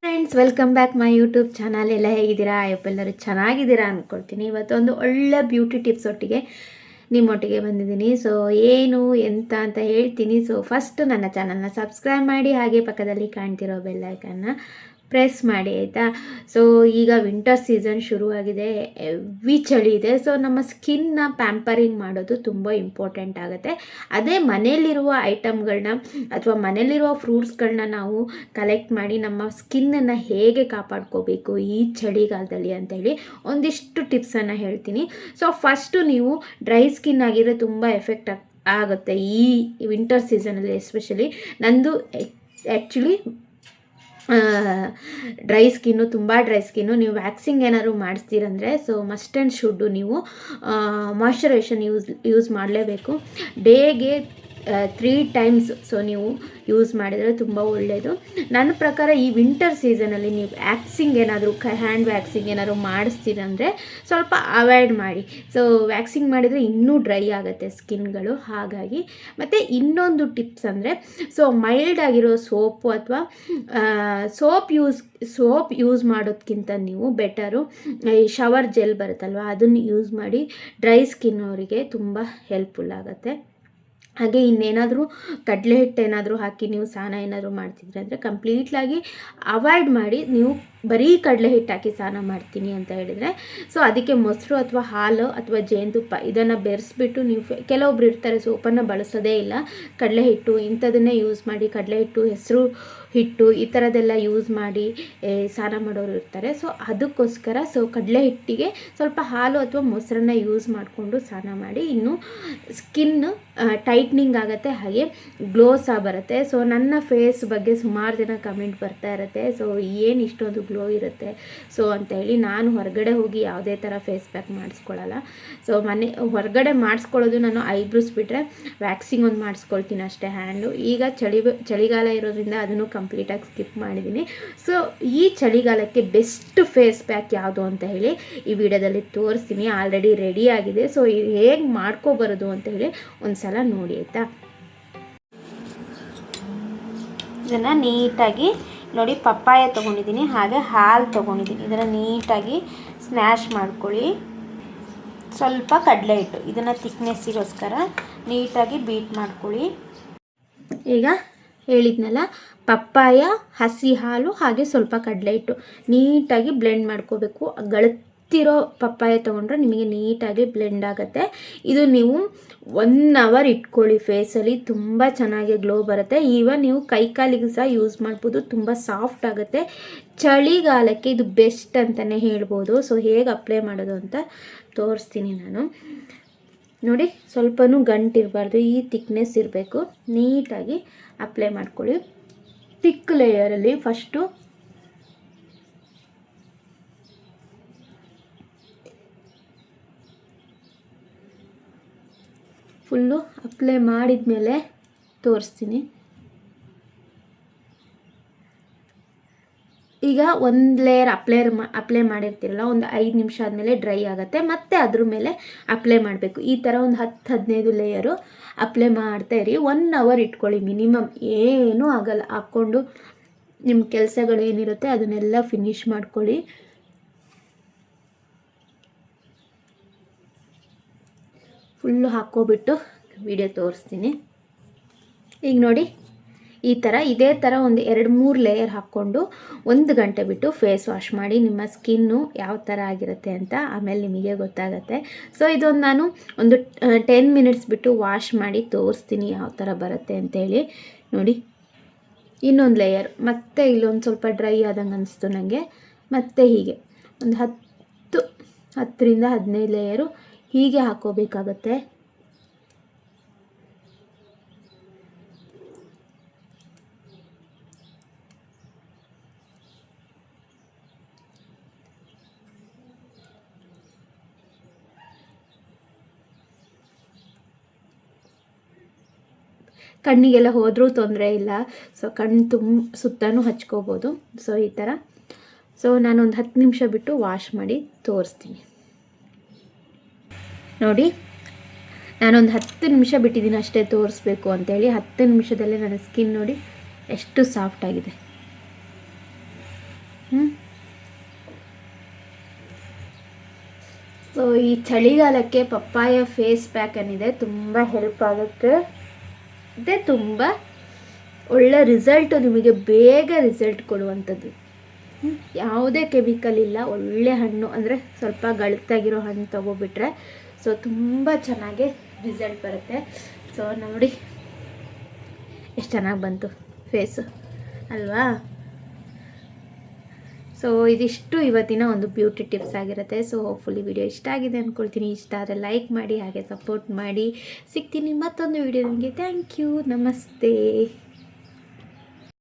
Friends welcome back my YouTube channel ಎಲ್ಲ ಹೇಗಿದ್ದೀರಾ? ಎಲ್ಲರೂ ಚೆನ್ನಾಗಿದ್ದೀರಾ ಇವತ್ತು ಇವತ್ತೊಂದು ಒಳ್ಳೆ ಬ್ಯೂಟಿ ಟಿಪ್ಸ್ ಒಟ್ಟಿಗೆ ನಿಮ್ಮೊಟ್ಟಿಗೆ ಬಂದಿದ್ದೀನಿ. ಸೊ ಏನು, ಎಂತ ಅಂತ ಹೇಳ್ತೀನಿ. ಸೊ ಫಸ್ಟ್ ನನ್ನ ಚಾನಲ್ನ ಸಬ್ಸ್ಕ್ರೈಬ್ ಮಾಡಿ. ಹಾಗೆ ಪಕ್ಕದಲ್ಲಿ ಕಾಣ್ತಿರೋ ಬೆಲ್ಲೈಕನ್ನ ಪ್ರೆಸ್ ಮಾಡಿ, ಆಯಿತಾ? ಸೊ ಈಗ ವಿಂಟರ್ ಸೀಸನ್ ಶುರುವಾಗಿದೆ. ಎವಿ ಚಳಿ ಇದೆ. ಸೊ ನಮ್ಮ ಸ್ಕಿನ್ನ ಪ್ಯಾಂಪರಿಂಗ್ ಮಾಡೋದು ತುಂಬ ಇಂಪಾರ್ಟೆಂಟ್ ಆಗುತ್ತೆ. ಅದೇ ಮನೆಯಲ್ಲಿರುವ ಐಟಮ್ಗಳನ್ನ ಅಥವಾ ಮನೆಯಲ್ಲಿರುವ ಫ್ರೂಟ್ಸ್ಗಳನ್ನ ನಾವು ಕಲೆಕ್ಟ್ ಮಾಡಿ ನಮ್ಮ ಸ್ಕಿನ್ನನ್ನು ಹೇಗೆ ಕಾಪಾಡ್ಕೋಬೇಕು ಈ ಚಳಿಗಾಲದಲ್ಲಿ ಅಂತೇಳಿ ಒಂದಿಷ್ಟು ಟಿಪ್ಸನ್ನು ಹೇಳ್ತೀನಿ. ಸೊ ಫಸ್ಟು ನೀವು ಡ್ರೈ ಸ್ಕಿನ್ ಆಗಿರೋ ತುಂಬ ಎಫೆಕ್ಟ್ ಆಗುತ್ತೆ ಈ ವಿಂಟರ್ ಸೀಸನಲ್ಲಿ ಎಸ್ಪೆಷಲಿ ನಂದು ಆ್ಯಕ್ಚುಲಿ ಡ್ರೈ ಸ್ಕಿನ್ನು ತುಂಬ ಡ್ರೈ ಸ್ಕಿನ್ನು ನೀವು ವ್ಯಾಕ್ಸಿಂಗ್ ಏನಾದ್ರು ಮಾಡಿಸ್ತೀರಂದರೆ ಸೊ ಮಸ್ಟ್ ಆ್ಯಂಡ್ ಶುಡ್ಡು ನೀವು ಮಾಯಶ್ಚರೈಸೇಷನ್ ಯೂಸ್ ಯೂಸ್ ಮಾಡಲೇಬೇಕು. ಡೇಗೆ ತ್ರೀ ಟೈಮ್ಸ್ ಸೊ ನೀವು ಯೂಸ್ ಮಾಡಿದರೆ ತುಂಬ ಒಳ್ಳೆಯದು ನನ್ನ ಪ್ರಕಾರ ಈ ವಿಂಟರ್ ಸೀಸನಲ್ಲಿ ನೀವು ವ್ಯಾಕ್ಸಿಂಗ್ ಏನಾದರೂ ಹ್ಯಾಂಡ್ ವ್ಯಾಕ್ಸಿಂಗ್ ಏನಾದರೂ ಮಾಡಿಸ್ತೀರಂದರೆ ಸ್ವಲ್ಪ ಅವಾಯ್ಡ್ ಮಾಡಿ. ಸೊ ವ್ಯಾಕ್ಸಿಂಗ್ ಮಾಡಿದರೆ ಇನ್ನೂ ಡ್ರೈ ಆಗುತ್ತೆ ಸ್ಕಿನ್ಗಳು ಹಾಗಾಗಿ ಮತ್ತು ಇನ್ನೊಂದು ಟಿಪ್ಸ್ ಅಂದರೆ ಸೊ ಮೈಲ್ಡ್ ಆಗಿರೋ ಸೋಪು ಅಥವಾ ಸೋಪ್ ಯೂಸ್ ಸೋಪ್ ಯೂಸ್ ಮಾಡೋದಕ್ಕಿಂತ ನೀವು ಬೆಟರು ಈ ಶವರ್ ಜೆಲ್ ಬರುತ್ತಲ್ವ, ಅದನ್ನು ಯೂಸ್ ಮಾಡಿ ಡ್ರೈ ಸ್ಕಿನ್ ಅವರಿಗೆ ತುಂಬ ಹೆಲ್ಪ್ಫುಲ್ ಆಗುತ್ತೆ. ಹಾಗೆ ಇನ್ನೇನಾದರೂ ಕಡಲೆ ಹಿಟ್ಟು ಏನಾದರೂ ಹಾಕಿ ನೀವು ಸ್ನಾನ ಏನಾದರೂ ಮಾಡ್ತಿದ್ರೆ ಅಂದರೆ ಕಂಪ್ಲೀಟ್ಲಾಗಿ ಅವಾಯ್ಡ್ ಮಾಡಿ ನೀವು ಬರೀ ಕಡಲೆ ಹಿಟ್ಟು ಹಾಕಿ ಸ್ನಾನ ಮಾಡ್ತೀನಿ ಅಂತ ಹೇಳಿದರೆ ಸೊ ಅದಕ್ಕೆ ಮೊಸರು ಅಥವಾ ಹಾಲು ಅಥವಾ ಜೇನುತುಪ್ಪ ಇದನ್ನು ಬೆರೆಸ್ಬಿಟ್ಟು ನೀವು ಕೆಲವೊಬ್ರು ಇರ್ತಾರೆ ಸೋಪನ್ನು ಬಳಸೋದೇ ಇಲ್ಲ. ಕಡಲೆ ಹಿಟ್ಟು ಇಂಥದನ್ನೇ ಯೂಸ್ ಮಾಡಿ, ಕಡಲೆ ಹಿಟ್ಟು, ಹೆಸರು ಹಿಟ್ಟು ಈ ಥರದ್ದೆಲ್ಲ ಯೂಸ್ ಮಾಡಿ ಸ್ನಾನ ಮಾಡೋರು ಇರ್ತಾರೆ. ಸೊ ಅದಕ್ಕೋಸ್ಕರ ಸೊ ಕಡಲೆ ಹಿಟ್ಟಿಗೆ ಸ್ವಲ್ಪ ಹಾಲು ಅಥವಾ ಮೊಸರನ್ನ ಯೂಸ್ ಮಾಡಿಕೊಂಡು ಸ್ನಾನ ಮಾಡಿ. ಇನ್ನು ಸ್ಕಿನ್ ಟೈಟ್ನಿಂಗ್ ಆಗುತ್ತೆ, ಹಾಗೆ ಗ್ಲೋ ಸಹ ಬರುತ್ತೆ. ಸೊ ನನ್ನ ಫೇಸ್ ಬಗ್ಗೆ ಸುಮಾರು ಜನ ಕಮೆಂಟ್ ಬರ್ತಾ ಇರುತ್ತೆ. ಸೊ ಏನು ಇಷ್ಟೊಂದು ಗ್ಲೋ ಇರುತ್ತೆ. ಸೊ ಅಂತ ಹೇಳಿ ನಾನು ಹೊರಗಡೆ ಹೋಗಿ ಯಾವುದೇ ಥರ ಫೇಸ್ ಪ್ಯಾಕ್ ಮಾಡಿಸ್ಕೊಳ್ಳಲ್ಲ ಸೊ ಮನೆ, ಹೊರಗಡೆ ಮಾಡಿಸ್ಕೊಳ್ಳೋದು ನಾನು ಐಬ್ರೂಸ್ ಬಿಟ್ಟರೆ ವ್ಯಾಕ್ಸಿಂಗ್ ಒಂದು ಮಾಡಿಸ್ಕೊಳ್ತೀನಿ ಅಷ್ಟೇ ಹ್ಯಾಂಡು ಈಗ ಚಳಿ, ಚಳಿಗಾಲ ಇರೋದ್ರಿಂದ ಅದನ್ನು ಕಂಪ್ಲೀಟಾಗಿ ಸ್ಕಿಪ್ ಮಾಡಿದ್ದೀನಿ ಸೊ ಈ ಚಳಿಗಾಲಕ್ಕೆ ಬೆಸ್ಟ್ ಫೇಸ್ ಪ್ಯಾಕ್ ಯಾವುದು ಅಂತ ಹೇಳಿ ಈ ವಿಡಿಯೋದಲ್ಲಿ ತೋರಿಸ್ತೀನಿ. ಆಲ್ರೆಡಿ ರೆಡಿ ಆಗಿದೆ. ಸೊ ಹೇಗೆ ಮಾಡ್ಕೋಬರೋದು ಅಂತ ಹೇಳಿ ಒಂದು ಸಲ ನೋಡಿ ಆಯಿತಾ? ಇದನ್ನು ನೀಟಾಗಿ ನೋಡಿ ಪಪ್ಪಾಯ ತೊಗೊಂಡಿದ್ದೀನಿ, ಹಾಗೆ ಹಾಲು ತೊಗೊಂಡಿದ್ದೀನಿ. ಇದನ್ನು ನೀಟಾಗಿ ಸ್ನ್ಯಾಶ್ ಮಾಡ್ಕೊಳ್ಳಿ. ಸ್ವಲ್ಪ ಕಡಲೆ ಹಿಟ್ಟು, ಇದನ್ನು ತಿಕ್ನೆಸ್ಸಿಗೋಸ್ಕರ ನೀಟಾಗಿ ಬೀಟ್ ಮಾಡ್ಕೊಳ್ಳಿ. ಈಗ ಹೇಳಿದ್ನಲ್ಲ, ಪಪ್ಪಾಯ, ಹಸಿ ಹಾಲು, ಹಾಗೆ ಸ್ವಲ್ಪ ಕಡಲೆ ಹಿಟ್ಟು ನೀಟಾಗಿ ಬ್ಲೆಂಡ್ ಮಾಡ್ಕೋಬೇಕು ಗಳತ್ತಿರೋ ಪಪ್ಪಾಯ ತೊಗೊಂಡ್ರೆ ನಿಮಗೆ ನೀಟಾಗಿ ಬ್ಲೆಂಡ್ ಆಗುತ್ತೆ. ಇದು ನೀವು ಒನ್ ಅವರ್ ಇಟ್ಕೊಳ್ಳಿ ಫೇಸಲ್ಲಿ ತುಂಬ ಚೆನ್ನಾಗಿ ಗ್ಲೋ ಬರುತ್ತೆ. ಈವನ್ ನೀವು ಕೈ ಕಾಲಿಗೆ ಸಹ ಯೂಸ್ ಮಾಡ್ಬೋದು, ತುಂಬ ಸಾಫ್ಟ್ ಆಗುತ್ತೆ. ಚಳಿಗಾಲಕ್ಕೆ ಇದು ಬೆಸ್ಟ್ ಅಂತಲೇ ಹೇಳ್ಬೋದು. ಸೊ ಹೇಗೆ ಅಪ್ಲೈ ಮಾಡೋದು ಅಂತ ತೋರಿಸ್ತೀನಿ ನಾನು. ನೋಡಿ, ಸ್ವಲ್ಪನೂ ಗಂಟಿರಬಾರ್ದು ಈ ತಿಕ್ನೆಸ್ ಇರಬೇಕು. ನೀಟಾಗಿ ಅಪ್ಲೈ ಮಾಡ್ಕೊಳ್ಳಿ. ತಿಕ್ ಲೇಯರಲ್ಲಿ ಫಸ್ಟು ಫುಲ್ಲು ಅಪ್ಲೈ ಮಾಡಿದ ಮೇಲೆ ತೋರಿಸ್ತೀನಿ. ಈಗ ಒಂದು ಲೇಯರ್ ಅಪ್ಲೈ ಅಪ್ಲೈ ಮಾಡಿರ್ತೀರಲ್ಲ, ಒಂದು ಐದು ನಿಮಿಷ ಆದಮೇಲೆ ಡ್ರೈ ಆಗುತ್ತೆ, ಮತ್ತೆ ಅದ್ರ ಮೇಲೆ ಅಪ್ಲೈ ಮಾಡಬೇಕು. ಈ ಥರ ಒಂದು ಹತ್ತು, ಹದಿನೈದು ಲೇಯರು ಅಪ್ಲೈ ಮಾಡ್ತಾ ಇರಿ. ಒನ್ ಅವರ್ ಇಟ್ಕೊಳ್ಳಿ ಮಿನಿಮಮ್ ಏನೂ ಆಗಲ್ಲ. ಹಾಕ್ಕೊಂಡು ನಿಮ್ಮ ಕೆಲಸಗಳು ಏನಿರುತ್ತೆ ಅದನ್ನೆಲ್ಲ ಫಿನಿಶ್ ಮಾಡ್ಕೊಳ್ಳಿ. ಫುಲ್ಲು ಹಾಕೋಬಿಟ್ಟು ವಿಡಿಯೋ ತೋರಿಸ್ತೀನಿ. ಈಗ ನೋಡಿ, ಈ ಥರ ಇದೇ ಥರ ಒಂದು ಎರಡು ಮೂರು ಲೇಯರ್ ಹಾಕ್ಕೊಂಡು ಒಂದು ಗಂಟೆ ಬಿಟ್ಟು ಫೇಸ್ ವಾಶ್ ಮಾಡಿ ನಿಮ್ಮ ಸ್ಕಿನ್ನು ಯಾವ ಥರ ಆಗಿರುತ್ತೆ ಅಂತ ಆಮೇಲೆ ನಿಮಗೆ ಗೊತ್ತಾಗುತ್ತೆ. ಸೊ ಇದೊಂದು ನಾನು ಒಂದು ಟೆನ್ ಮಿನಿಟ್ಸ್ ಬಿಟ್ಟು ವಾಶ್ ಮಾಡಿ ತೋರಿಸ್ತೀನಿ ಯಾವ ಥರ ಬರುತ್ತೆ ಅಂತೇಳಿ. ನೋಡಿ, ಇನ್ನೊಂದು ಲೇಯರ್ ಮತ್ತೆ ಇಲ್ಲೊಂದು ಸ್ವಲ್ಪ ಡ್ರೈ ಆದಂಗೆ ಅನಿಸ್ತು ನನಗೆ ಮತ್ತೆ ಹೀಗೆ. ಒಂದು ಹತ್ತು, ಹತ್ತರಿಂದ ಹದಿನೈದು ಲೇಯರು ಹೀಗೆ ಹಾಕೋಬೇಕಾಗತ್ತೆ. ಕಣ್ಣಿಗೆಲ್ಲ ಹೋದರೂ ತೊಂದರೆ ಇಲ್ಲ. ಸೊ ಕಣ್ಣು ತುಂಬ ಸುತ್ತಲೂ ಹಚ್ಕೋಬೋದು. ಸೊ ಈ ಥರ ಸೊ ನಾನೊಂದು ಹತ್ತು ನಿಮಿಷ ಬಿಟ್ಟು ವಾಶ್ ಮಾಡಿ ತೋರಿಸ್ತೀನಿ. ನೋಡಿ, ನಾನೊಂದು ಹತ್ತು ನಿಮಿಷ ಬಿಟ್ಟಿದ್ದೀನಿ ಅಷ್ಟೇ ತೋರಿಸ್ಬೇಕು ಅಂತೇಳಿ, ಹತ್ತು ನಿಮಿಷದಲ್ಲೇ ನನ್ನ ಸ್ಕಿನ್ ನೋಡಿ ಎಷ್ಟು ಸಾಫ್ಟ್ ಆಗಿದೆ. ಸೊ ಈ ಚಳಿಗಾಲಕ್ಕೆ ಪಪ್ಪಾಯ ಫೇಸ್ ಪ್ಯಾಕ್ ಏನಿದೆ ತುಂಬ ಹೆಲ್ಪ್ ಆಗುತ್ತೆ. ಇದೆ ತುಂಬ ಒಳ್ಳೆ ರಿಸಲ್ಟು ನಿಮಗೆ ಬೇಗ ರಿಸಲ್ಟ್ ಕೊಡುವಂಥದ್ದು. ಯಾವುದೇ ಕೆಮಿಕಲ್ ಇಲ್ಲ, ಒಳ್ಳೆ ಹಣ್ಣು ಅಂದರೆ ಸ್ವಲ್ಪ ಗಳುತ್ತಾಗಿರೋ ಹಣ್ಣು ತೊಗೊಬಿಟ್ರೆ ಸೊ ತುಂಬ ಚೆನ್ನಾಗಿ ರಿಸಲ್ಟ್ ಬರುತ್ತೆ. ಸೊ ನೋಡಿ ಎಷ್ಟು ಚೆನ್ನಾಗಿ ಬಂತು ಫೇಸು ಅಲ್ವಾ? ಸೊ ಇದಿಷ್ಟು ಇವತ್ತಿನ ಒಂದು ಬ್ಯೂಟಿ ಟಿಪ್ಸ್ ಆಗಿರುತ್ತೆ. ಸೊ ಹೋಪ್ಫುಲಿ ವಿಡಿಯೋ ಇಷ್ಟ ಆಗಿದೆ ಅಂದ್ಕೊಳ್ತೀನಿ ಇಷ್ಟ ಆದರೆ ಲೈಕ್ ಮಾಡಿ, ಹಾಗೆ ಸಪೋರ್ಟ್ ಮಾಡಿ. ಸಿಗ್ತೀನಿ ಮತ್ತೊಂದು ವಿಡಿಯೋ ನಿಮಗೆ. ಥ್ಯಾಂಕ್ ಯು ನಮಸ್ತೆ.